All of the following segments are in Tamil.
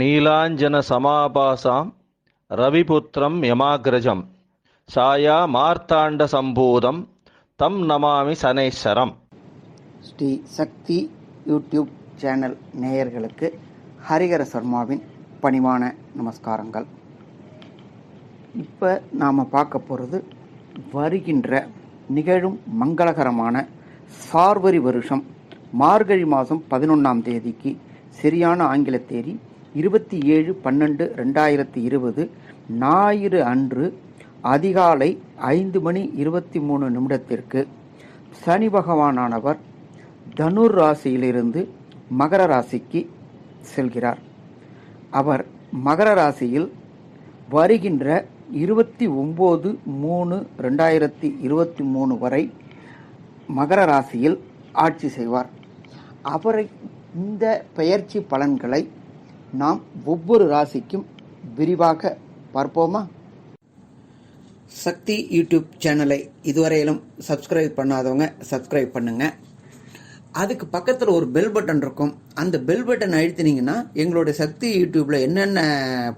நீலாஞ்சன சமாபாசாம் ரவிபுத்திரம் யமாகிரஜம் சாயா மார்த்தாண்ட சம்போதம் தம் நமாமி சனேஸ்வரம். ஸ்ரீ சக்தி யூடியூப் சேனல் நேயர்களுக்கு ஹரிஹர சர்மாவின் பணிவான நமஸ்காரங்கள். இப்போ நாம் பார்க்க போகிறது வருகின்ற நிகழும் மங்களகரமான சார்வரி வருஷம் மார்கழி மாதம் பதினொன்றாம் தேதிக்கு சரியான ஆங்கில தேதி இருபத்தி ஏழு பன்னெண்டு ரெண்டாயிரத்தி இருபது ஞாயிறு அன்று அதிகாலை ஐந்து மணி இருபத்தி மூணு நிமிடத்திற்கு சனி பகவானானவர் தனுர் ராசியிலிருந்து மகர ராசிக்கு செல்கிறார். அவர் மகர ராசியில் வருகின்ற இருபத்தி ஒம்பது மூணு ரெண்டாயிரத்தி இருபத்தி மூணு வரை மகர ராசியில் ஆட்சி செய்வார். அவரை இந்த பெயர்ச்சி பலன்களை நாம் ஒவ்வொரு ராசிக்கும் விரிவாக பார்ப்போமா? சக்தி யூடியூப் சேனலை இதுவரையிலும் சப்ஸ்கிரைப் பண்ணாதவங்க சப்ஸ்கிரைப் பண்ணுங்க. அதுக்கு பக்கத்தில் ஒரு பெல் பட்டன் இருக்கும். அந்த பெல் பட்டன் அழுத்தினீங்கன்னா எங்களுடைய சக்தி யூடியூப்பில் என்னென்ன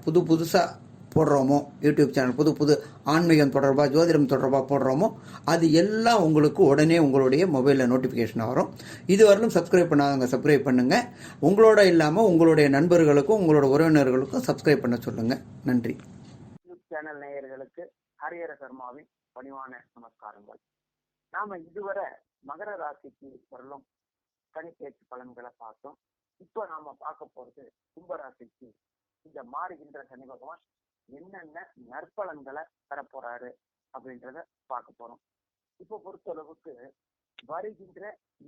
புது புதுசாக போடுறோமோ யூடியூப் சேனல் புது புது ஆன்மீகம் தொடர்பாக ஜோதிடம் தொடர்பாக போடுறோமோ அது எல்லாம் உங்களுக்கு உடனே உங்களுடைய மொபைலில் நோட்டிஃபிகேஷன் வரும். இதுவரையிலும் சப்ஸ்கிரைப் பண்ணாதவங்க சப்ஸ்கிரைப் பண்ணுங்கள் உங்களோட இல்லாமல் உங்களுடைய நண்பர்களுக்கும் உங்களோட உறவினர்களுக்கும் சப்ஸ்கிரைப் பண்ண சொல்லுங்கள் நன்றி. யூடியூப் சேனல் நேயர்களுக்கு ஹரியர சர்மாவின் பணிவான நமஸ்காரங்கள். நாம இதுவரை மகர ராசிக்கு வரலும் கணிப்பேச்சு பலன்களை பார்த்தோம். இப்போ நாம பார்க்க போறது கும்பராசிக்கு இந்த மாறுகின்ற சனி பகவான் என்னென்ன நற்பலன்களை தரப்போறாரு அப்படின்றத பார்க்க போறோம். இப்போ பொறுத்தளவுக்கு வருகின்ற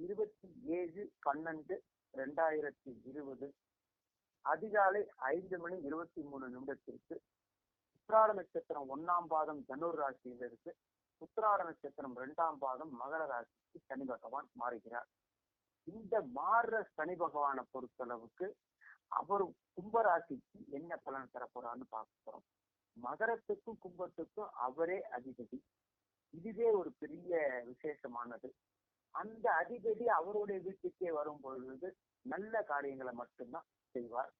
இருபத்தி ஏழு பன்னெண்டு ரெண்டாயிரத்தி இருபது அதிகாலை ஐந்து மணி இருபத்தி மூணு நிமிடத்திற்கு உத்திராட நட்சத்திரம் ஒன்னாம் பாதம் தனுர் ராசியில இருக்கு. உத்திராட நட்சத்திரம் இரண்டாம் பாதம் மகர ராசிக்கு சனி பகவான் மாறுகிறார். இந்த மாறுற சனி பகவானை பொறுத்தளவுக்கு அவர் கும்பராசிக்கு என்ன பலன் தரப்போறான்னு பார்க்க போறோம். மகரத்துக்கும் கும்பத்துக்கும் அவரே அதிபதி. இதுவே ஒரு பெரிய விசேஷமானது. அந்த அதிபதி அவருடைய வீட்டுக்கே வரும் பொழுது நல்ல காரியங்களை மட்டும்தான் செய்வார்.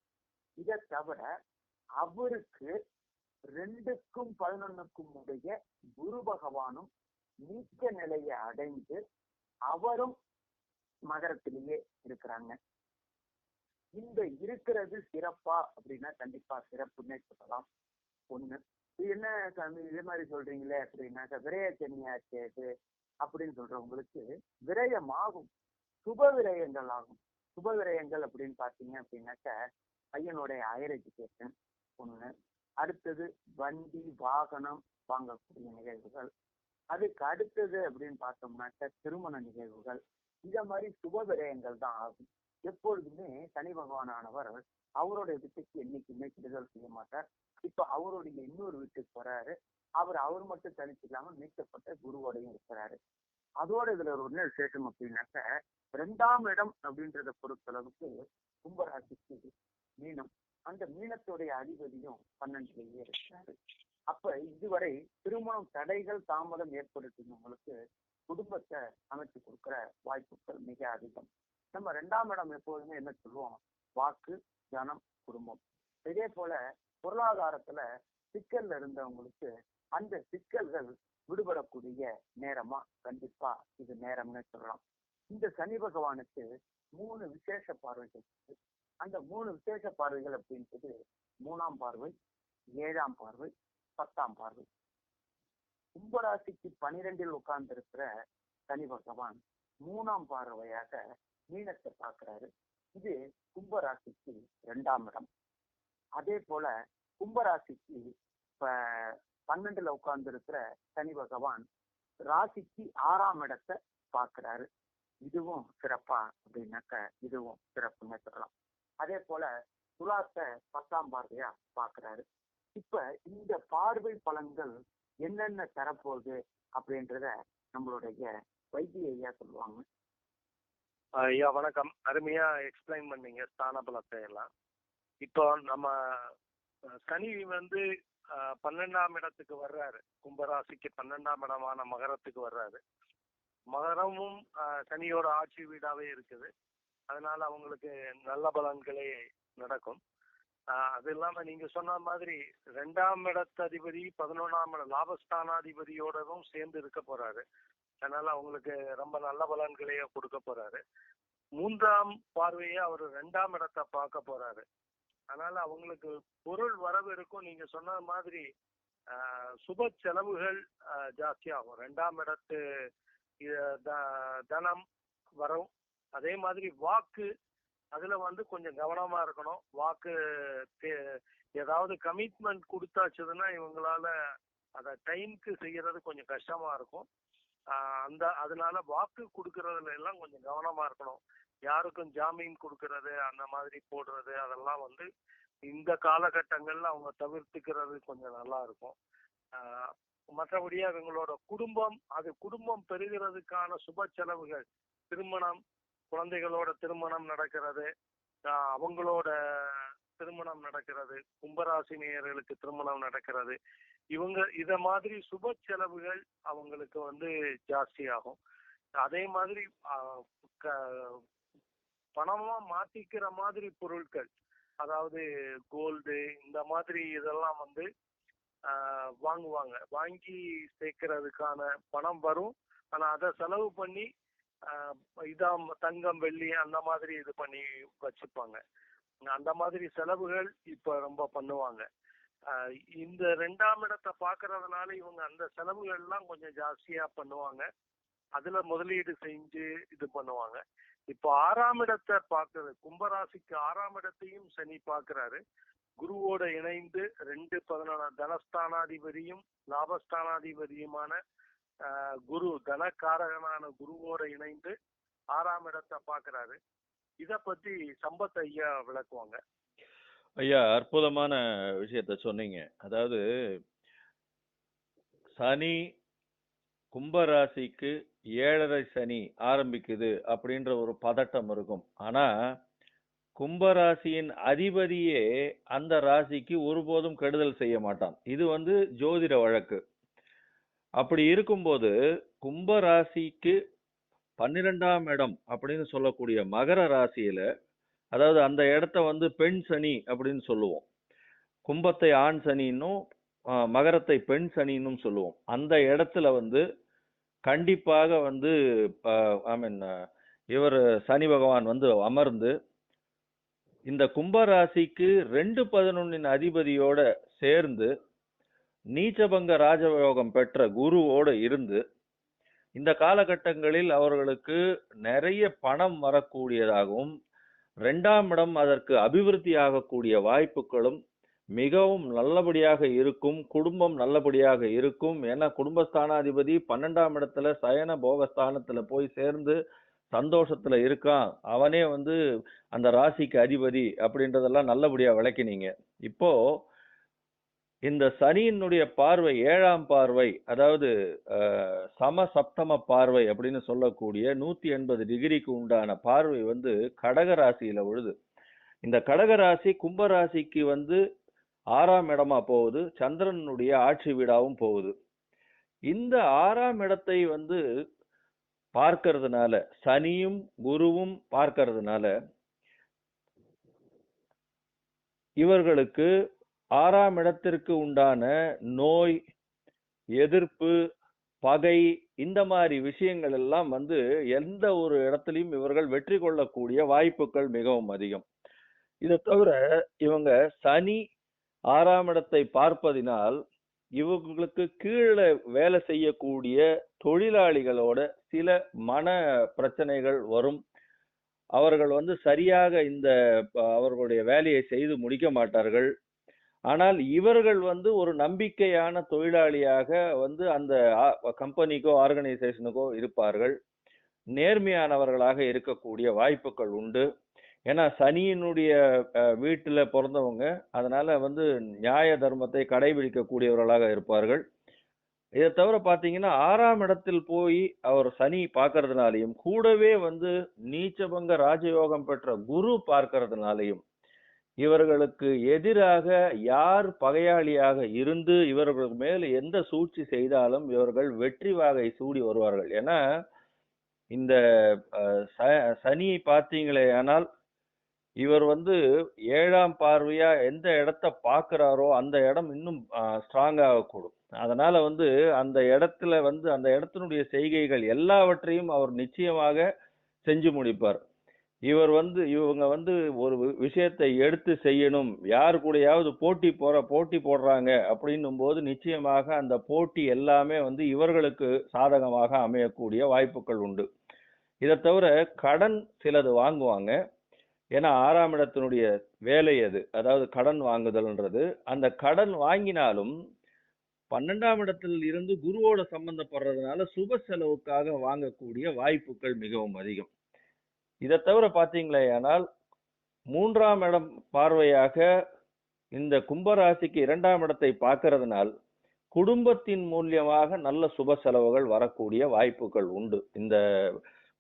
இதை தவிர அவருக்கு ரெண்டுக்கும் பதினொன்னுக்கும் உடைய குரு பகவானும் நீச்ச நிலையை அடைந்து அவரும் மகரத்திலேயே இருக்கிறாங்க. இந்த இருக்கிறது சிறப்பா அப்படின்னா கண்டிப்பா சிறப்புன்னே சொல்லலாம். ஒண்ணு. இது என்ன சாமி இதே மாதிரி சொல்றீங்களே அப்படின்னாக்கா விரைய தனியாச்சு இது அப்படின்னு சொல்றவங்களுக்கு விரயமாகும். சுப விரயங்கள் ஆகும். சுப விரயங்கள் அப்படின்னு பாத்தீங்க அப்படின்னாக்க பையனுடைய ஹையர் எஜுகேஷன் ஒண்ணு. அடுத்தது வண்டி வாகனம் வாங்கக்கூடிய நிகழ்வுகள். அதுக்கு அடுத்தது அப்படின்னு பார்த்தோம்னாக்க திருமண நிகழ்வுகள். இந்த மாதிரி சுப விரயங்கள் தான் ஆகும். எப்பொழுதுமே சனி பகவானானவர் அவருடைய வீட்டுக்கு என்னைக்குமே கெடுதல் செய்ய மாட்டார். இப்ப அவருடைய இன்னொரு வீட்டுக்கு போறாரு. அவர் அவர் மட்டும் தனிச்சு இல்லாம மீட்கப்பட்ட குருவோடையும் இருக்கிறாரு. அதோட இதுல ஒரு என்ன விசேஷம் அப்படின்னாக்க ரெண்டாம் இடம் அப்படின்றத பொறுத்தளவுக்கு கும்பராசிக்கு மீனம். அந்த மீனத்துடைய அதிபதியும் பன்னெண்டுலயே இருக்கிறாரு. அப்ப இதுவரை திருமணம் தடைகள் தாமதம் ஏற்படுத்தினவங்களுக்கு குடும்பத்தை அமைச்சு கொடுக்கிற வாய்ப்புகள் மிக அதிகம். நம்ம ரெண்டாம் இடம் எப்போதுமே என்ன சொல்லுவோம் வாக்கு ஜனம் குடும்பம். இதே போல பொருளாதாரத்துல சிக்கல்ல இருந்தவங்களுக்கு அந்த சிக்கல்கள் விடுபடக்கூடிய நேரமா? கண்டிப்பா இது நேரம்னு சொல்லலாம். இந்த சனி பகவானுக்கு மூணு விசேஷ பார்வைகள் அந்த மூணு விசேஷ பார்வைகள் அப்படின்றது மூணாம் பார்வை ஏழாம் பார்வை பத்தாம் பார்வை. கும்பராசிக்கு பனிரெண்டில் உட்கார்ந்து இருக்கிற சனி பகவான் மூணாம் பார்வையாக மீனத்தை பார்க்கிறாரு. இது கும்பராசிக்கு ரெண்டாம் இடம். அதே போல கும்பராசிக்கு இப்ப பன்னெண்டுல உட்கார்ந்து இருக்கிற சனி பகவான் ராசிக்கு ஆறாம் இடத்தை பார்க்கிறாரு. இதுவும் சிறப்பா அப்படின்னாக்க இதுவும் சிறப்புன்னு சொல்லலாம். அதே போல துலாத்தை பத்தாம் பார்வையா பாக்குறாரு இப்ப இந்த பார்வை பலன்கள் என்னென்ன தரப்போகுது அப்படின்றத நம்மளுடைய வைத்திய ஐயா சொல்லுவாங்க. ஐயா வணக்கம். அருமையா எக்ஸ்பிளைன் பண்ணீங்க ஸ்தான பலத்தை எல்லாம். இப்போ நம்ம சனி வந்து பன்னெண்டாம் இடத்துக்கு வர்றாரு. கும்பராசிக்கு பன்னெண்டாம் இடமான மகரத்துக்கு வர்றாரு. மகரமும் சனியோட ஆட்சி வீடாவே இருக்குது. அதனால அவங்களுக்கு நல்ல பலன்களே நடக்கும். ஆஹ் அது இல்லாம நீங்க சொன்ன மாதிரி ரெண்டாம் இடத்ததிபதி பதினொன்றாம் இட லாபஸ்தானாதிபதியோடவும் சேர்ந்து இருக்க போறாரு. அதனால அவங்களுக்கு ரொம்ப நல்ல பலன்களையே கொடுக்க போறாரு. மூன்றாம் பார்வையே அவர் ரெண்டாம் இடத்தை பார்க்க போறாரு. அதனால அவங்களுக்கு பொருள் வரவு இருக்கும். நீங்க சொன்ன மாதிரி சுப செலவுகள் ஆஹ் ஜாஸ்தியாகும். ரெண்டாம் இடத்து த- தனம் வரும். அதே மாதிரி வாக்கு அதுல வந்து கொஞ்சம் கவனமா இருக்கணும். வாக்கு தே- ஏதாவது கமிட்மெண்ட் கொடுத்தாச்சுதுன்னா இவங்களால அதை டைம்க்கு செய்யறது கொஞ்சம் கஷ்டமா இருக்கும். அந்த அதனால வாக்கு கொடுக்கறதுல எல்லாம் கொஞ்சம் கவனமா இருக்கணும். யாருக்கும் ஜாமீன் கொடுக்கறது அந்த மாதிரி போடுறது அதெல்லாம் வந்து இந்த காலகட்டங்கள்ல அவங்க தவிர்த்துக்கிறது கொஞ்சம் நல்லா இருக்கும். மற்றபடி அவங்களோட குடும்பம் அது குடும்பம் பெறுகிறதுக்கான சுப செலவுகள் திருமணம் குழந்தைகளோட திருமணம் நடக்கிறது அவங்களோட திருமணம் நடக்கிறது கும்பராசினியர்களுக்கு திருமணம் நடக்கிறது இவங்க இத மாதிரி சுப செலவுகள் அவங்களுக்கு வந்து ஜாஸ்தி ஆகும் அதே மாதிரி க- பணமா மாத்திக்கிற மாதிரி பொருட்கள் அதாவது கோல்டு இந்த மாதிரி இதெல்லாம் வந்து வாங்குவாங்க. வாங்கி சேர்க்கறதுக்கான பணம் வரும். ஆனா அதை செலவு பண்ணி இதா தங்கம் வெள்ளி அந்த மாதிரி இது பண்ணி வச்சுப்பாங்க. அந்த மாதிரி செலவுகள் இப்ப ரொம்ப பண்ணுவாங்க. இந்த ரெண்டாம் இடத்தை பாக்குறதுனால இவங்க அந்த செலவுகள் எல்லாம் கொஞ்சம் ஜாஸ்தியா பண்ணுவாங்க. அதுல முதலீடு செஞ்சு இது பண்ணுவாங்க. இப்போ ஆறாம் இடத்தை பார்க்கறது கும்பராசிக்கு ஆறாம் இடத்தையும் சனி பாக்குறாரு குருவோட இணைந்து ரெண்டு பதினொன்றாம் தனஸ்தானாதிபதியும் லாபஸ்தானாதிபதியுமான குரு தனக்காரகனான குருவோட இணைந்து ஆறாம் இடத்தை பாக்குறாரு இத பத்தி சம்பத் ஐயா விளக்குவாங்க. ஐயா அற்புதமான விஷயத்த சொன்னீங்க. அதாவது சனி கும்பராசிக்கு ஏழரை சனி ஆரம்பிக்குது அப்படின்ற ஒரு பதட்டம் இருக்கும். ஆனா கும்பராசியின் அதிபதியே அந்த ராசிக்கு ஒருபோதும் கெடுதல் செய்ய மாட்டான். இது வந்து ஜோதிட வழக்கு. அப்படி இருக்கும்போது கும்பராசிக்கு பன்னிரெண்டாம் இடம் அப்படின்னு சொல்லக்கூடிய மகர ராசியில அதாவது அந்த இடத்த வந்து பெண் சனி அப்படின்னு சொல்லுவோம். கும்பத்தை ஆண் சனின்னும் மகரத்தை பெண் சனின்னும் சொல்லுவோம். அந்த இடத்துல வந்து கண்டிப்பாக வந்து ஐ மீன் இவர் சனி பகவான் வந்து அமர்ந்து இந்த கும்பராசிக்கு ரெண்டு பதினொன்னின் அதிபதியோட சேர்ந்து நீச்சபங்க ராஜயோகம் பெற்ற குருவோடு இருந்து இந்த காலகட்டங்களில் அவர்களுக்கு நிறைய பணம் வரக்கூடியதாகவும் ரெண்டாம் இடம் அதற்கு அபிவிருத்தி ஆகக்கூடிய வாய்ப்புகளும் மிகவும் நல்லபடியாக இருக்கும் குடும்பம் நல்லபடியாக இருக்கும். ஏன்னா குடும்பஸ்தானாதிபதி பன்னெண்டாம் இடத்துல சயன போகஸ்தானத்துல போய் சேர்ந்து சந்தோஷத்துல இருக்கான். அவனே வந்து அந்த ராசிக்கு அதிபதி அப்படின்றதெல்லாம் நல்லபடியா விளக்கினீங்க. இப்போ இந்த சனியினுடைய பார்வை ஏழாம் பார்வை அதாவது சம சப்தம பார்வை அப்படின்னு சொல்லக்கூடிய நூத்தி எண்பது டிகிரிக்கு உண்டான பார்வை வந்து கடக ராசியில விழுது. இந்த கடக ராசி கும்ப ராசிக்கு வந்து ஆறாம் இடமா போகுது சந்திரனுடைய ஆட்சி வீடாவும் போகுது. இந்த ஆறாம் இடத்தை வந்து பார்க்கறதுனால சனியும் குருவும் பார்க்கறதுனால இவர்களுக்கு ஆறாம் இடத்திற்கு உண்டான நோய் எதிர்ப்பு பகை இந்த மாதிரி விஷயங்கள் எல்லாம் வந்து எந்த ஒரு இடத்துலையும் இவர்கள் வெற்றி கொள்ளக்கூடிய வாய்ப்புகள் மிகவும் அதிகம். இதை தவிர இவங்க சனி ஆறாம் இடத்தை பார்ப்பதினால் இவங்களுக்கு கீழே வேலை செய்யக்கூடிய தொழிலாளிகளோட சில மன பிரச்சனைகள் வரும். அவர்கள் வந்து சரியாக இந்த அவர்களுடைய வேலையை செய்து முடிக்க மாட்டார்கள். ஆனால் இவர்கள் வந்து ஒரு நம்பிக்கையான தொழிலாளியாக வந்து அந்த கம்பெனிக்கோ ஆர்கனைசேஷனுக்கோ இருப்பார்கள். நேர்மையானவர்களாக இருக்கக்கூடிய வாய்ப்புகள் உண்டு. ஏன்னா சனியினுடைய வீட்டில் பிறந்தவங்க அதனால வந்து நியாய தர்மத்தை கடைபிடிக்கக்கூடியவர்களாக இருப்பார்கள். இதை தவிர பார்த்தீங்கன்னா ஆறாம் இடத்தில் போய் அவர் சனி பார்க்கறதுனாலையும் கூடவே வந்து நீச்சபங்க ராஜயோகம் பெற்ற குரு பார்க்கறதுனாலையும் இவர்களுக்கு எதிராக யார் பகையாளியாக இருந்து இவர்களுக்கு மேல் எந்த சூழ்ச்சி செய்தாலும் இவர்கள் வெற்றி வாகை சூடி வருவார்கள். ஏன்னா இந்த ச- சனியை பார்த்தீங்களே ஆனால் இவர் வந்து ஏழாம் பார்வையா எந்த இடத்த பார்க்குறாரோ அந்த இடம் இன்னும் ஸ்ட்ராங் ஆகக்கூடும் அதனால வந்து அந்த இடத்துல வந்து அந்த இடத்தினுடைய செய்கைகள் எல்லாவற்றையும் அவர் நிச்சயமாக செஞ்சு முடிப்பார். இவர் வந்து இவங்க வந்து ஒரு விஷயத்தை எடுத்து செய்யணும். யார் கூடயாவது போட்டி போற போட்டி போடுறாங்க அப்படின்னும் போது நிச்சயமாக அந்த போட்டி எல்லாமே வந்து இவர்களுக்கு சாதகமாக அமையக்கூடிய வாய்ப்புகள் உண்டு. இதை தவிர கடன் சிலது வாங்குவாங்க. ஏன்னா ஆறாம் இடத்தினுடைய வேலை அது அதாவது கடன் வாங்குதல்ன்றது. அந்த கடன் வாங்கினாலும் பன்னெண்டாம் இடத்தில் இருந்து குருவோட சம்பந்தப்படுறதுனால சுப செலவுக்காக வாங்கக்கூடிய வாய்ப்புகள் மிகவும் அதிகம். இதை தவிர பார்த்தீங்களே ஆனால் மூன்றாம் இடம் பார்வையாக இந்த கும்பராசிக்கு இரண்டாம் இடத்தை பார்க்கறதுனால் குடும்பத்தின் மூலியமாக நல்ல சுப செலவுகள் வரக்கூடிய வாய்ப்புகள் உண்டு. இந்த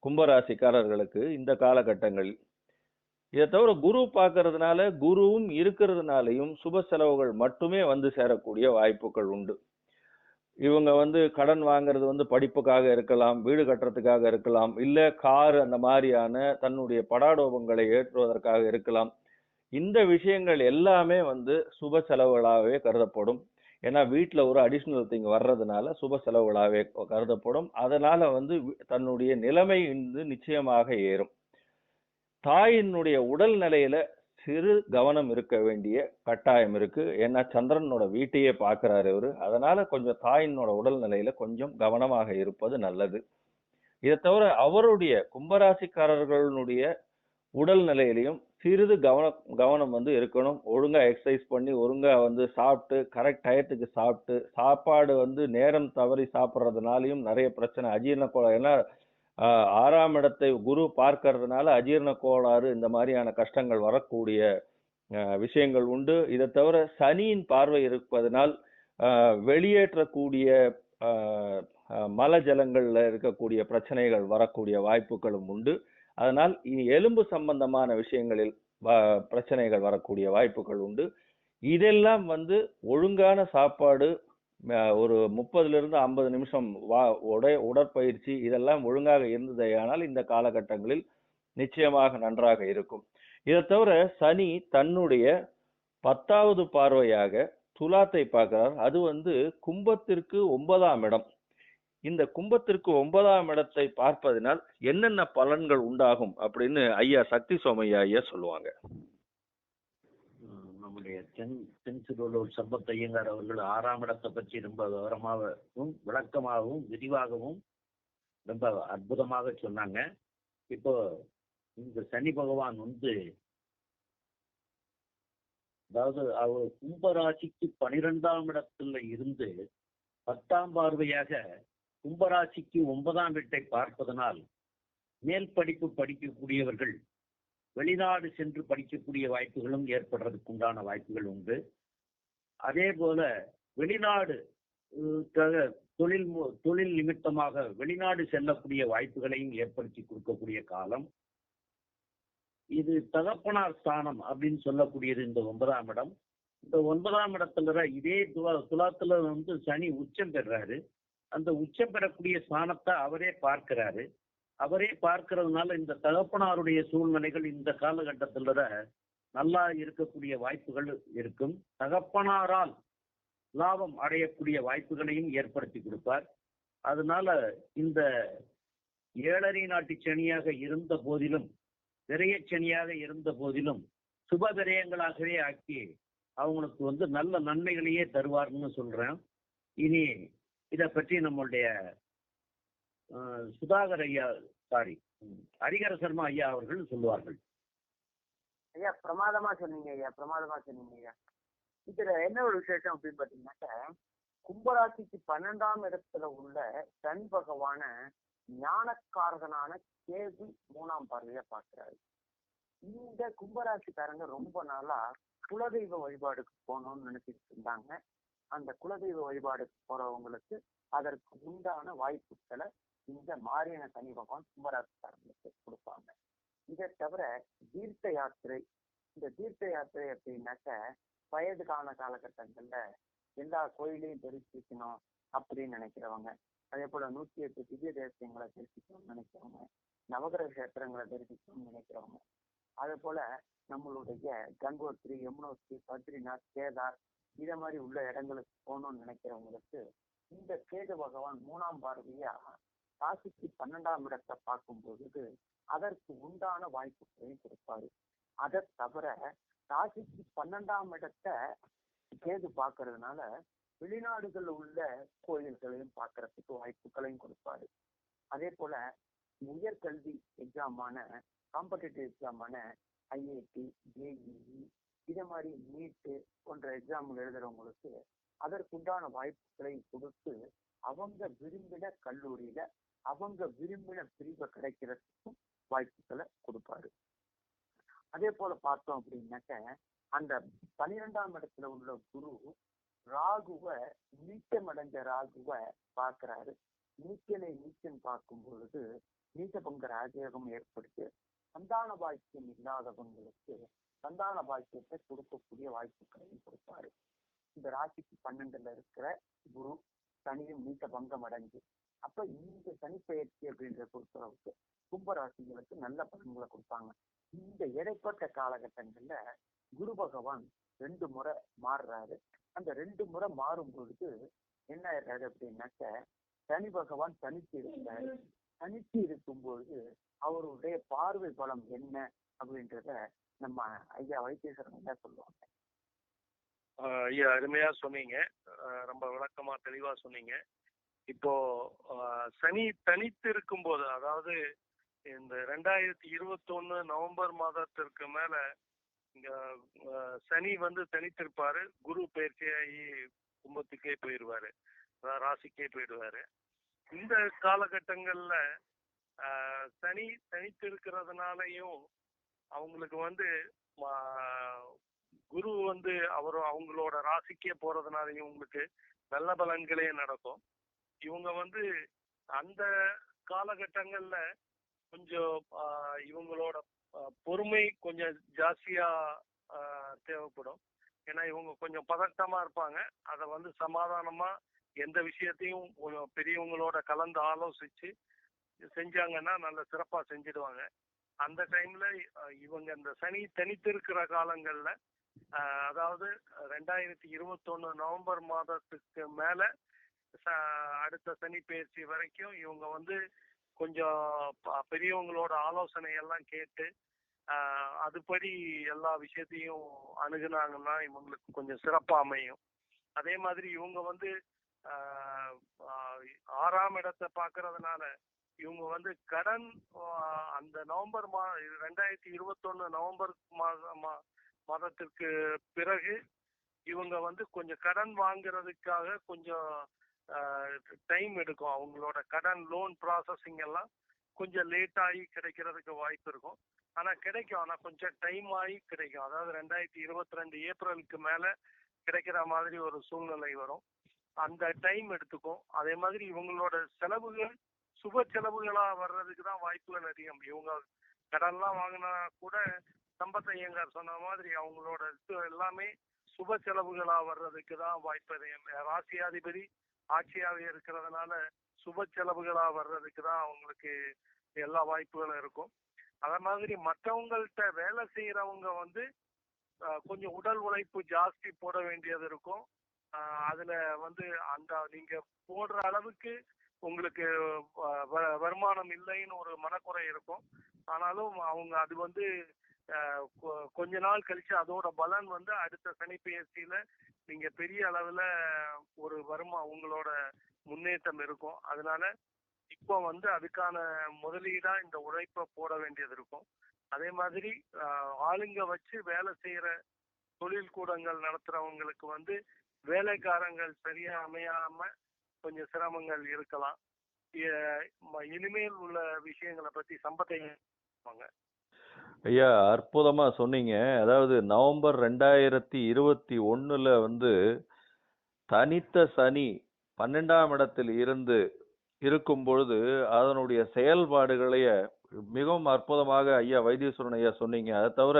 கும்பராசிக்காரர்களுக்கு இந்த காலகட்டங்களில். இதை தவிர குரு பார்க்கறதுனால குருவும் இருக்கிறதுனாலையும் சுப செலவுகள் மட்டுமே வந்து சேரக்கூடிய வாய்ப்புகள் உண்டு. இவங்க வந்து கடன் வாங்குறது வந்து படிப்புக்காக இருக்கலாம் வீடு கட்டுறதுக்காக இருக்கலாம் இல்ல கார் அந்த மாதிரியான தன்னுடைய படாடோபங்களை ஏற்றுவதற்காக இருக்கலாம். இந்த விஷயங்கள் எல்லாமே வந்து சுப செலவுகளாகவே கருதப்படும். ஏன்னா வீட்டில் ஒரு அடிஷ்னல் திங் வர்றதுனால சுப செலவுகளாகவே கருதப்படும். அதனால வந்து தன்னுடைய நிலைமை வந்து நிச்சயமாக ஏறும். தாயினுடைய உடல் நிலையில சிறு கவனம் இருக்க வேண்டிய கட்டாயம் இருக்கு. ஏன்னா சந்திரனோட வீட்டையே பார்க்கறாரு இவரு அதனால கொஞ்சம் தாயினோட உடல் நிலையில கொஞ்சம் கவனமாக இருப்பது நல்லது. இதை தவிர அவருடைய கும்பராசிக்காரர்களுடைய உடல் நிலையிலையும் சிறிது கவனம் கவனம் வந்து இருக்கணும். ஒழுங்கா எக்ஸசைஸ் பண்ணி ஒழுங்கா வந்து சாப்பிட்டு கரெக்ட் டயத்துக்கு சாப்பிட்டு சாப்பாடு வந்து நேரம் தவறி சாப்பிட்றதுனாலையும் நிறைய பிரச்சனை அஜீரண கோளாறு. ஏன்னா ஆறாம் இடத்தை குரு பார்க்கறதுனால அஜீரண கோளாறு இந்த மாதிரியான கஷ்டங்கள் வரக்கூடிய விஷயங்கள் உண்டு. இதை தவிர சனியின் பார்வை இருப்பதனால் வெளியேற்றக்கூடிய மல ஜலங்களில் இருக்கக்கூடிய பிரச்சனைகள் வரக்கூடிய வாய்ப்புகளும் உண்டு. அதனால் எலும்பு சம்பந்தமான விஷயங்களில் வ- பிரச்சனைகள் வரக்கூடிய வாய்ப்புகள் உண்டு. இதெல்லாம் வந்து ஒழுங்கான சாப்பாடு ஒரு முப்பதுலேருந்து ஐம்பது நிமிஷம் வா உடை உடற்பயிற்சி இதெல்லாம் ஒழுங்காக இருந்ததேயானால் இந்த காலகட்டங்களில் நிச்சயமாக நன்றாக இருக்கும். இதை தவிர சனி தன்னுடைய பத்தாவது பார்வையாக துலாத்தை பார்க்கிறார். அது வந்து கும்பத்திற்கு ஒன்பதாம் இடம். இந்த கும்பத்திற்கு ஒன்பதாம் இடத்தை பார்ப்பதினால் என்னென்ன பலன்கள் உண்டாகும் அப்படின்னு ஐயா சக்தி சோமையா ஐயா சொல்லுவாங்க. நம்முடைய தென் தென் திருவள்ளூர் சம்பத் ஐயங்கார் அவர்கள் ஆறாம் இடத்தை பற்றி ரொம்ப விவரமாகவும் விளக்கமாகவும் விரிவாகவும் ரொம்ப அற்புதமாக சொன்னாங்க. இப்போ இந்த சனி பகவான் வந்து அதாவது அவர் கும்பராசிக்கு பனிரெண்டாம் இடத்துல இருந்து பத்தாம் பார்வையாக கும்பராசிக்கு ஒன்பதாம் வீட்டை பார்ப்பதனால் மேல் படிப்பு படிக்கக்கூடியவர்கள் வெளிநாடு சென்று படிக்கக்கூடிய வாய்ப்புகளும் ஏற்படுறதுக்கு உண்டான வாய்ப்புகள் உண்டு. அதே போல வெளிநாடு தொழில் மு- தொழில் நிமித்தமாக வெளிநாடு செல்லக்கூடிய வாய்ப்புகளையும் ஏற்படுத்தி கொடுக்கக்கூடிய காலம். இது தகப்பனார் ஸ்தானம் அப்படின்னு சொல்லக்கூடியது இந்த ஒன்பதாம் இடம். இந்த ஒன்பதாம் இடத்துல இதே துலா துலாத்துல வந்து சனி உச்சம் பெறாரு. அந்த உச்சம் பெறக்கூடிய ஸ்தானத்தை அவரே பார்க்கிறாரு. அவரே பார்க்கிறதுனால இந்த தகப்பனாருடைய சூழ்நிலைகள் இந்த காலகட்டத்தில் நல்லா இருக்கக்கூடிய வாய்ப்புகள் இருக்கும். தகப்பனாரால் லாபம் அடையக்கூடிய வாய்ப்புகளையும் ஏற்படுத்தி கொடுப்பார். அதனால இந்த ஏழரை நாட்டு சனியாக இருந்த போதிலும் விரைய சனியாக இருந்த போதிலும் சுப விரயங்களாகவே ஆக்கி அவங்களுக்கு வந்து நல்ல நன்மைகளையே தருவார்னு சொல்றேன். இனி இதை பற்றி நம்மளுடைய சுதாகர் ஐயா சாரி ஹரிகர சர்மா ஐயா அவர்கள் சொல்லுவார்கள். ஐயா பிரமாதமா சொன்னீங்க ஐயா பிரமாதமா சொன்னீங்க ஐயா. இதுல என்ன ஒரு விசேஷம் அப்படின்னு பாத்தீங்கன்னாக்க கும்பராசிக்கு பன்னெண்டாம் இடத்துல உள்ள சன் பகவான ஞானக்காரகனான கேது மூணாம் பார்வையா பாக்குறாரு இந்த கும்பராசிக்காரங்க ரொம்ப நாளா குலதெய்வ வழிபாடுக்கு போகணும்னு நினைச்சிட்டு இருந்தாங்க. அந்த குலதெய்வ வழிபாடுக்கு போறவங்களுக்கு அதற்கு உண்டான வாய்ப்புகளை இந்த மாரியன சனி பகவான் கும்பராசிக்காரங்களுக்கு கொடுப்பாங்க. இதை தவிர தீர்த்த யாத்திரை இந்த தீர்த்த யாத்திரை அப்படின்னாக்க வயதுக்கான காலகட்டங்கள்ல எல்லா கோயிலையும் தரிசிக்கணும் அப்படின்னு நினைக்கிறவங்க. அதே போல நூத்தி எட்டு திவ்ய தேசியங்களை தரிசிக்கணும்னு நினைக்கிறவங்க நவகிரக கஷேத்திரங்களை தரிசிக்கணும்னு நினைக்கிறவங்க. அதே போல நம்மளுடைய கங்கோத்ரி யமுனோத்ரி பத்ரிநாத் கேதார் இதை மாதிரி உள்ள இடங்களுக்கு போகணும்னு நினைக்கிறவங்களுக்கு இந்த கேது பகவான் மூணாம் பார்வையா ராசிக்கு பன்னெண்டாம் இடத்தை பார்க்கும் பொழுது அதற்கு உண்டான வாய்ப்புகளையும் கொடுப்பாரு. அதை தவிர ராசிக்கு பன்னெண்டாம் இடத்தை கேது பார்க்கறதுனால வெளிநாடுகள் உள்ள கோயில்களையும் பார்க்கறதுக்கு வாய்ப்புகளையும் கொடுப்பாரு. அதே போல உயர்கல்வி எக்ஸாமான காம்படிட்டிவ் எக்ஸாமான ஐஐடி ஜேஇஇ இத மாதிரி நீட்டு போன்ற எக்ஸாம் எழுதுறவங்களுக்கு அதற்குண்டான வாய்ப்புகளை கொடுத்து அவங்க விரும்பின கல்லூரியில அவங்க விரும்பின பிரிவை கிடைக்கிறதுக்கும் வாய்ப்புகளை கொடுப்பாரு. அதே போல பார்த்தோம் அப்படின்னாக்க அந்த பனிரெண்டாம் இடத்துல உள்ள குரு ராகுவ நீச்சம் அடைஞ்ச ராகுவ பார்க்கிறாரு. நீச்சனை நீச்சம் பார்க்கும் பொழுது நீச்சபங்க ராஜயோகம் ஏற்படுத்தி சந்தான பாக்கியம் இல்லாதவங்களுக்கு சந்தான பாக்கியத்தை கொடுக்கக்கூடிய வாய்ப்புகளையும் கொடுப்பாரு. இந்த ராசிக்கு பன்னெண்டுல இருக்கிற குரு தனியும் நீச்ச பங்கம் அடைஞ்சு அப்ப இந்த சனிப்பெயர்ச்சி அப்படின்ற பொறுத்தளவுக்கு கும்பராசிகளுக்கு நல்ல பலன்களை கொடுப்பாங்க. இந்த இடைப்பட்ட காலகட்டங்கள்ல குரு பகவான் ரெண்டு முறை மாறுறாரு. அந்த ரெண்டு முறை மாறும் பொழுது என்ன ஆயிடுறாரு அப்படின்னாக்க சனி பகவான் தனித்து இருக்கிறாரு. தனித்து இருக்கும் பொழுது அவருடைய பார்வை பலம் என்ன அப்படின்றத நம்ம ஐயா வைத்தீஸ்வரன் ஐயா சொல்லுவாங்க. ஐயா அருமையா சொன்னீங்க. ரொம்ப விளக்கமா தெளிவா சொன்னீங்க. இப்போ ஆஹ் சனி தனித்து இருக்கும்போது அதாவது இந்த ரெண்டாயிரத்தி இருபத்தொன்னு நவம்பர் மாதத்திற்கு மேல இங்க சனி வந்து தனித்திருப்பாரு. குரு பயிற்சியாகி கும்பத்துக்கே போயிடுவாரு அதாவது ராசிக்கே போயிடுவாரு. இந்த காலகட்டங்கள்ல ஆஹ் சனி தனித்து இருக்கிறதுனாலையும் அவங்களுக்கு வந்து குரு வந்து அவர் அவங்களோட ராசிக்கே போறதுனாலையும் உங்களுக்கு நல்ல பலன்களே நடக்கும். இவங்க வந்து அந்த காலகட்டங்கள்ல கொஞ்சம் இவங்களோட பொறுமை கொஞ்சம் ஜாஸ்தியா ஆஹ் தேவைப்படும். ஏன்னா இவங்க கொஞ்சம் பதட்டமா இருப்பாங்க. அதை வந்து சமாதானமா எந்த விஷயத்தையும் பெரியவங்களோட கலந்து ஆலோசிச்சு செஞ்சாங்கன்னா நல்ல சிறப்பா செஞ்சிடுவாங்க. அந்த டைம்ல இவங்க இந்த சனி தனித்திருக்கிற காலங்கள்ல அதாவது ரெண்டாயிரத்தி இருபத்தொன்னு நவம்பர் மாதத்துக்கு மேல அடுத்த சனி பயிற்சி வரைக்கும் இவங்க வந்து கொஞ்சம் பெரியவங்களோட ஆலோசனை எல்லாம் கேட்டு அதுபடி எல்லா விஷயத்தையும் அணுகுனாங்கன்னா இவங்களுக்கு கொஞ்சம் சிறப்பா அமையும். அதே மாதிரி இவங்க வந்து ஆஹ் ஆறாம் இடத்தை பார்க்கறதுனால இவங்க வந்து கடன் அந்த நவம்பர் மா ரெண்டாயிரத்தி இருபத்தொன்னு நவம்பர் மாத மா- மாதத்திற்கு பிறகு இவங்க வந்து கொஞ்சம் கடன் வாங்குறதுக்காக கொஞ்சம் டைம் எடுக்கும். அவங்களோட கடன் லோன் ப்ராசஸிங் எல்லாம் கொஞ்சம் லேட் ஆகி கிடைக்கிறதுக்கு வாய்ப்பு இருக்கும். ஆனால் கிடைக்கும். ஆனால் கொஞ்சம் டைம் ஆகி கிடைக்கும். அதாவது ரெண்டாயிரத்தி இருபத்தி ரெண்டு ஏப்ரலுக்கு மேலே கிடைக்கிற மாதிரி ஒரு சூழ்நிலை வரும். அந்த டைம் எடுத்துக்கும். அதே மாதிரி இவங்களோட செலவுகள் சுப செலவுகளாக வர்றதுக்கு தான் வாய்ப்புகள் அதிகம். இவங்க கடன்லாம் வாங்கினா கூட சம்பத் ஐயங்கார் சொன்ன மாதிரி அவங்களோட இது எல்லாமே சுப செலவுகளாக வர்றதுக்கு தான் வாய்ப்பு அதிகம். ராசியாதிபதி ஆட்சியாக இருக்கிறதுனால சுப செலவுகளா வர்றதுக்கு தான் அவங்களுக்கு எல்லா வாய்ப்புகளும் இருக்கும். அதே மாதிரி மற்றவங்கள்ட்ட வேலை செய்யறவங்க வந்து கொஞ்சம் உடல் உழைப்பு ஜாஸ்தி போட வேண்டியது இருக்கும். அதுல வந்து அந்த நீங்க போடுற அளவுக்கு உங்களுக்கு வ- வருமானம் இல்லைன்னு ஒரு மனக்குறை இருக்கும். ஆனாலும் அவங்க அது வந்து கொஞ்ச நாள் கழிச்சு அதோட பலன் வந்து அடுத்த சனி பெயர்ச்சியில நீங்க பெரிய அளவுல ஒரு வருமா உங்களோட முன்னேற்றம் இருக்கும். அதனால இப்போ வந்து அதுக்கான முதலீடா இந்த உழைப்பை போட வேண்டியது இருக்கும். அதே மாதிரி ஆளுங்க வச்சு வேலை செய்யற தொழில் கூடங்கள் நடத்துறவங்களுக்கு வந்து வேலைக்காரங்கள் சரியா அமையாம கொஞ்சம் சிரமங்கள் இருக்கலாம். ம- இனிமேல் உள்ள விஷயங்களை பத்தி சம்பத்தை ஐயா அற்புதமாக சொன்னீங்க. அதாவது நவம்பர் ரெண்டாயிரத்தி இருபத்தி ஒன்றில் வந்து தனித்த சனி பன்னெண்டாம் இடத்தில் இருந்து இருக்கும் பொழுது அதனுடைய செயல்பாடுகளைய மிகவும் அற்புதமாக ஐயா வைத்தீஸ்வரன் ஐயா சொன்னீங்க. அதை தவிர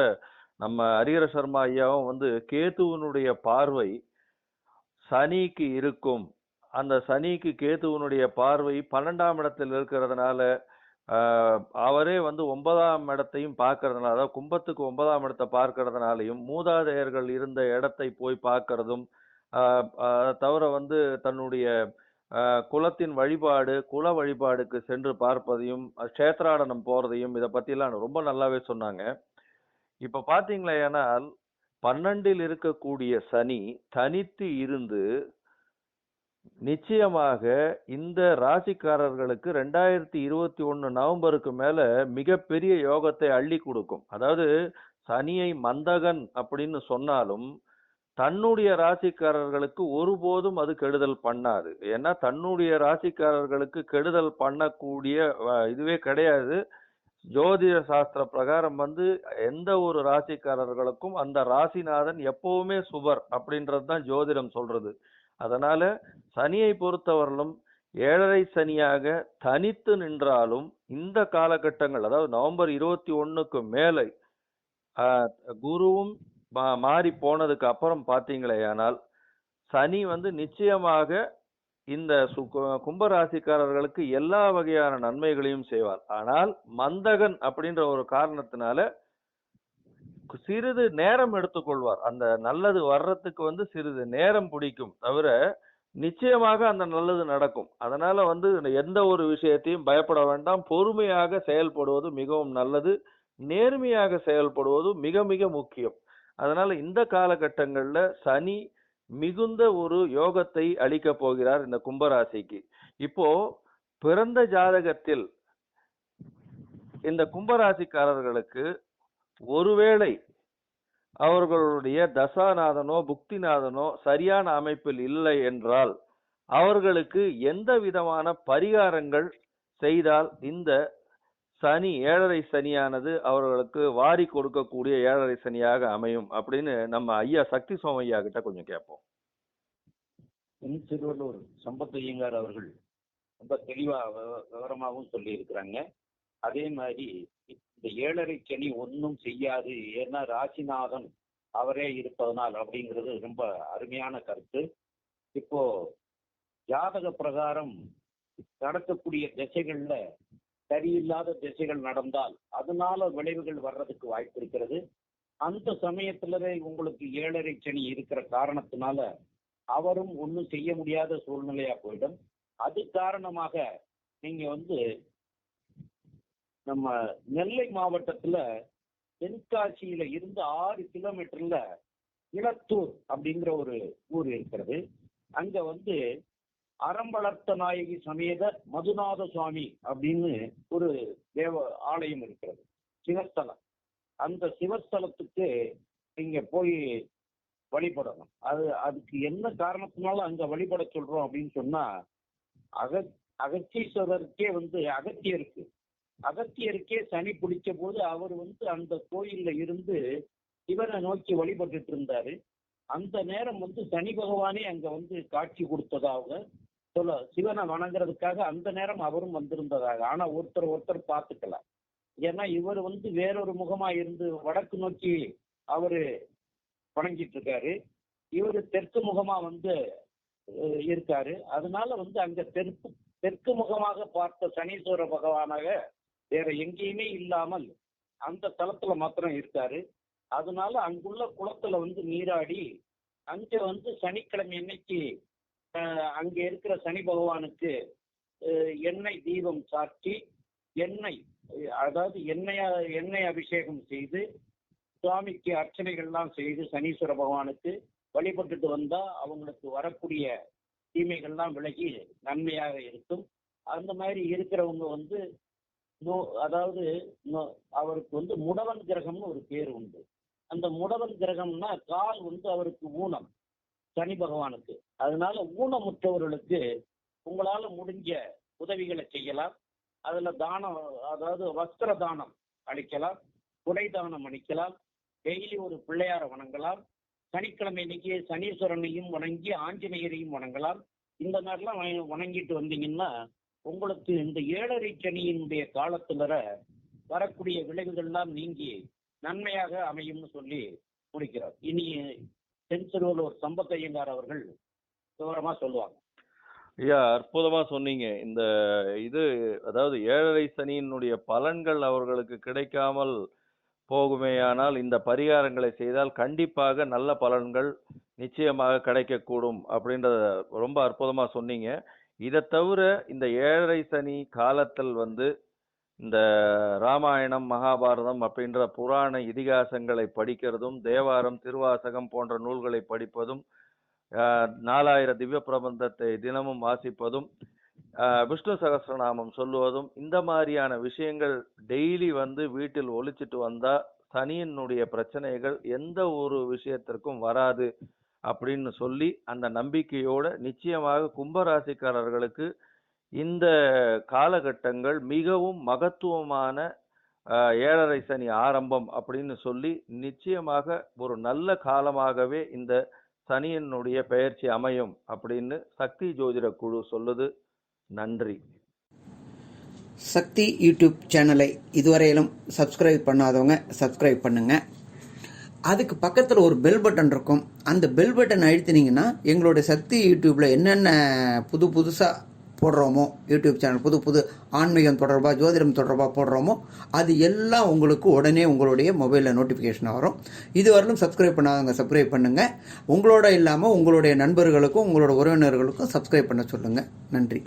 நம்ம ஹரிஹர சர்மா ஐயாவும் வந்து கேதுவனுடைய பார்வை சனிக்கு இருக்கும். அந்த சனிக்கு கேதுவனுடைய பார்வை பன்னெண்டாம் இடத்தில் இருக்கிறதுனால அவரே வந்து ஒன்பதாம் இடத்தையும் பார்க்கறதுனால அதாவது கும்பத்துக்கு ஒன்பதாம் இடத்தை பார்க்கறதுனாலையும் மூதாதையர்கள் இருந்த இடத்தை போய் பார்க்கறதும் தவிர வந்து தன்னுடைய குலத்தின் வழிபாடு குல வழிபாடுக்கு சென்று பார்ப்பதையும் கஷேத்ராடனம் போறதையும் இதை பத்திலாம் ரொம்ப நல்லாவே சொன்னாங்க. இப்ப பாத்தீங்களேனால் பன்னெண்டில் இருக்கக்கூடிய சனி தனித்து இருந்து நிச்சயமாக இந்த ராசிக்காரர்களுக்கு ரெண்டாயிரத்தி இருபத்தி ஒண்ணு நவம்பருக்கு மேல மிகப்பெரிய யோகத்தை அள்ளி கொடுக்கும். அதாவது சனியை மந்தகன் அப்படின்னு சொன்னாலும் தன்னுடைய ராசிக்காரர்களுக்கு ஒருபோதும் அது கெடுதல் பண்ணாது. ஏன்னா தன்னுடைய ராசிக்காரர்களுக்கு கெடுதல் பண்ணக்கூடிய இதுவே கிடையாது. ஜோதிட சாஸ்திர பிரகாரம் வந்து எந்த ஒரு ராசிக்காரர்களுக்கும் அந்த ராசிநாதன் எப்பவுமே சுபர் அப்படின்றது தான் ஜோதிடம் சொல்றது. அதனால சனியை பொறுத்தவரையிலும் ஏழரை சனியாக தனித்து நின்றாலும் இந்த காலகட்டங்கள் அதாவது நவம்பர் இருபத்தி ஒன்றுக்கு மேலே குருவும் மா- மாறி போனதுக்கு அப்புறம் பார்த்தீங்களேயானால் சனி வந்து நிச்சயமாக இந்த சு- கும்பராசிக்காரர்களுக்கு எல்லா வகையான நன்மைகளையும் செய்வார். ஆனால் மந்தகன் அப்படின்ற ஒரு காரணத்தினால சிறிது நேரம் எடுத்துக்கொள்வார். அந்த நல்லது வர்றதுக்கு வந்து சிறிது நேரம் பிடிக்கும் தவிர நிச்சயமாக அந்த நல்லது நடக்கும். அதனால வந்து எந்த ஒரு விஷயத்தையும் பயப்பட வேண்டாம். பொறுமையாக செயல்படுவது மிகவும் நல்லது. நேர்மையாக செயல்படுவது மிக மிக முக்கியம். அதனால இந்த காலகட்டங்கள்ல சனி மிகுந்த ஒரு யோகத்தை அளிக்க போகிறார் இந்த கும்பராசிக்கு. இப்போ பிறந்த ஜாதகத்தில் இந்த கும்பராசிக்காரர்களுக்கு ஒருவேளை அவர்களுடைய தசாநாதனோ புக்திநாதனோ சரியான அமைப்பில் இல்லை என்றால் அவர்களுக்கு எந்த விதமான பரிகாரங்கள் செய்தால் இந்த சனி ஏழரை சனியானது அவர்களுக்கு வாரி கொடுக்கக்கூடிய ஏழரை சனியாக அமையும் அப்படின்னு நம்ம ஐயா சக்தி சோமையா கிட்ட கொஞ்சம் கேட்போம். திருவள்ளூர் சம்பத் ஐயங்கார் அவர்கள் ரொம்ப தெளிவா விவ- விவரமாகவும் சொல்லி இருக்கிறாங்க அதே மாதிரி இந்த ஏழரை சனி ஒன்றும் செய்யாது. ஏன்னா ராசிநாதன் அவரே இருப்பதனால் அப்படிங்கிறது ரொம்ப அருமையான கருத்து. இப்போ ஜாதக பிரகாரம் நடக்கக்கூடிய திசைகள்ல சரியில்லாத திசைகள் நடந்தால் அதனால விளைவுகள் வர்றதுக்கு வாய்ப்பு இருக்கிறது. அந்த சமயத்துலவே உங்களுக்கு ஏழரை சனி இருக்கிற காரணத்தினால அவரும் ஒன்றும் செய்ய முடியாத சூழ்நிலையா போயிடும். அது காரணமாக நீங்க வந்து நம்ம நெல்லை மாவட்டத்துல தென்காசியில இருந்து ஆறு கிலோமீட்டர்ல இளத்தூர் அப்படிங்கிற ஒரு ஊர் இருக்கிறது. அங்க வந்து அறம்பளர்த்த நாயகி சமேத மதுநாத சுவாமி அப்படின்னு ஒரு தேவ ஆலயம் இருக்கிறது சிவஸ்தலம். அந்த சிவஸ்தலத்துக்கு நீங்க போய் வழிபடணும். அது அதுக்கு என்ன காரணத்தினால அங்க வழிபட சொல்றோம் அப்படின்னு சொன்னா அக அகத்தீஸ்வரருக்கே வந்து அகத்தியருக்கு அகத்தியருக்கே சனி பிடிச்ச போது அவர் வந்து அந்த கோயில்ல இருந்து சிவனை நோக்கி வழிபட்டுட்டு இருந்தாரு அந்த நேரம் வந்து சனி பகவானே அங்க வந்து காட்சி கொடுத்ததாக சொல்ல சிவனை வணங்குறதுக்காக அந்த நேரம் அவரும் வந்திருந்ததாக. ஆனா ஒருத்தர் ஒருத்தர் பார்த்துக்கல. ஏன்னா இவர் வந்து வேறொரு முகமா இருந்து வடக்கு நோக்கி அவரு வணங்கிட்டு இருக்காரு இவரு தெற்கு முகமா வந்து இருக்காரு. அதனால வந்து அங்க தெற்கு தெற்கு முகமாக பார்த்த சனீஸ்வர பகவானாக வேற எங்கேயுமே இல்லாமல் அந்த தளத்துல மாத்திரம் இருக்காரு. அதனால அங்குள்ள குளத்துல வந்து நீராடி அங்க வந்து சனிக்கிழமை அன்னைக்கு அங்க இருக்கிற சனி பகவானுக்கு எண்ணெய் தீபம் சாட்டி எண்ணெய் அதாவது எண்ணெய் எண்ணெய் அபிஷேகம் செய்து சுவாமிக்கு அர்ச்சனைகள்லாம் செய்து சனீஸ்வர பகவானுக்கு வழிபட்டுட்டு வந்தா அவங்களுக்கு வரக்கூடிய தீமைகள்லாம் விலகி நன்மையாக இருக்கும். அந்த மாதிரி இருக்கிறவங்க வந்து அதாவது அவருக்கு வந்து முடவன் கிரகம்னு ஒரு பேர் உண்டு. அந்த முடவன் கிரகம்னா கால் வந்து அவருக்கு ஊனம் சனி பகவானுக்கு. அதனால ஊனமுற்றவர்களுக்கு உங்களால முடிஞ்ச உதவிகளை செய்யலாம். அதுல தானம் அதாவது வஸ்திர தானம் அளிக்கலாம் குடை தானம் அளிக்கலாம் டெய்லி ஒரு பிள்ளையார வணங்கலாம் சனிக்கிழமை இன்னைக்கு சனீஸ்வரனையும் வணங்கி ஆஞ்சநேயரையும் வணங்கலாம். இந்த மாதிரிலாம் வணங்கிட்டு வந்தீங்கன்னா உங்களுக்கு இந்த ஏழரை சனியினுடைய காலத்துல வரக்கூடிய விளைவுகள்லாம் நீங்கி நன்மையாக அமையும்னு சொல்லி முடிக்கிறார். இனி தென் ஒரு சம்பத் ஐயங்கார் அவர்கள் விவரமா சொல்லுவாங்க. ஐயா அற்புதமா சொன்னீங்க. இந்த இது அதாவது ஏழரை சனியினுடைய பலன்கள் அவர்களுக்கு கிடைக்காமல் போகுமேயானால் இந்த பரிகாரங்களை செய்தால் கண்டிப்பாக நல்ல பலன்கள் நிச்சயமாக கிடைக்கக்கூடும் அப்படின்றத ரொம்ப அற்புதமா சொன்னீங்க. இதை தவிர இந்த ஏழரை சனி காலத்தில் வந்து இந்த ராமாயணம் மகாபாரதம் அப்படின்ற புராண இதிகாசங்களை படிக்கிறதும் தேவாரம் திருவாசகம் போன்ற நூல்களை படிப்பதும் ஆஹ் நாலாயிர திவ்ய பிரபந்தத்தை தினமும் வாசிப்பதும் ஆஹ் விஷ்ணு சகசிரநாமம் சொல்லுவதும் இந்த மாதிரியான விஷயங்கள் டெய்லி வந்து வீட்டில் ஒழிச்சிட்டு வந்தா சனியினுடைய பிரச்சனைகள் எந்த ஒரு விஷயத்திற்கும் வராது. அப்படின்னு சொல்லி அந்த நம்பிக்கையோட நிச்சயமாக கும்பராசிக்காரர்களுக்கு இந்த காலகட்டங்கள் மிகவும் மகத்துவமான ஏழரை சனி ஆரம்பம் அப்படின்னு சொல்லி நிச்சயமாக ஒரு நல்ல காலமாகவே இந்த சனியினுடைய பெயர்ச்சி அமையும் அப்படின்னு சக்தி ஜோதிட குழு சொல்லுது. நன்றி. சக்தி யூடியூப் சேனலை இதுவரையிலும் சப்ஸ்கிரைப் பண்ணாதவங்க சப்ஸ்கிரைப் பண்ணுங்கள் அதுக்கு பக்கத்தில் ஒரு பெல் பட்டன் இருக்கும். அந்த பெல் பட்டன் அழுத்தினீங்கன்னா எங்களுடைய சக்தி யூடியூப்பில் என்னென்ன புது புதுசாக போடுறோமோ யூடியூப் சேனல் புது புது ஆன்மீகம் தொடர்பாக ஜோதிடம் தொடர்பாக போடுறோமோ அது எல்லாம் உங்களுக்கு உடனே உங்களுடைய மொபைலில் நோட்டிஃபிகேஷன் வரும். இதுவரையிலும் சப்ஸ்கிரைப் பண்ணாதவங்க சப்ஸ்கிரைப் பண்ணுங்கள் உங்களோட இல்லாமல் உங்களுடைய நண்பர்களுக்கும் உங்களோட உறவினர்களுக்கும் சப்ஸ்கிரைப் பண்ண சொல்லுங்கள் நன்றி.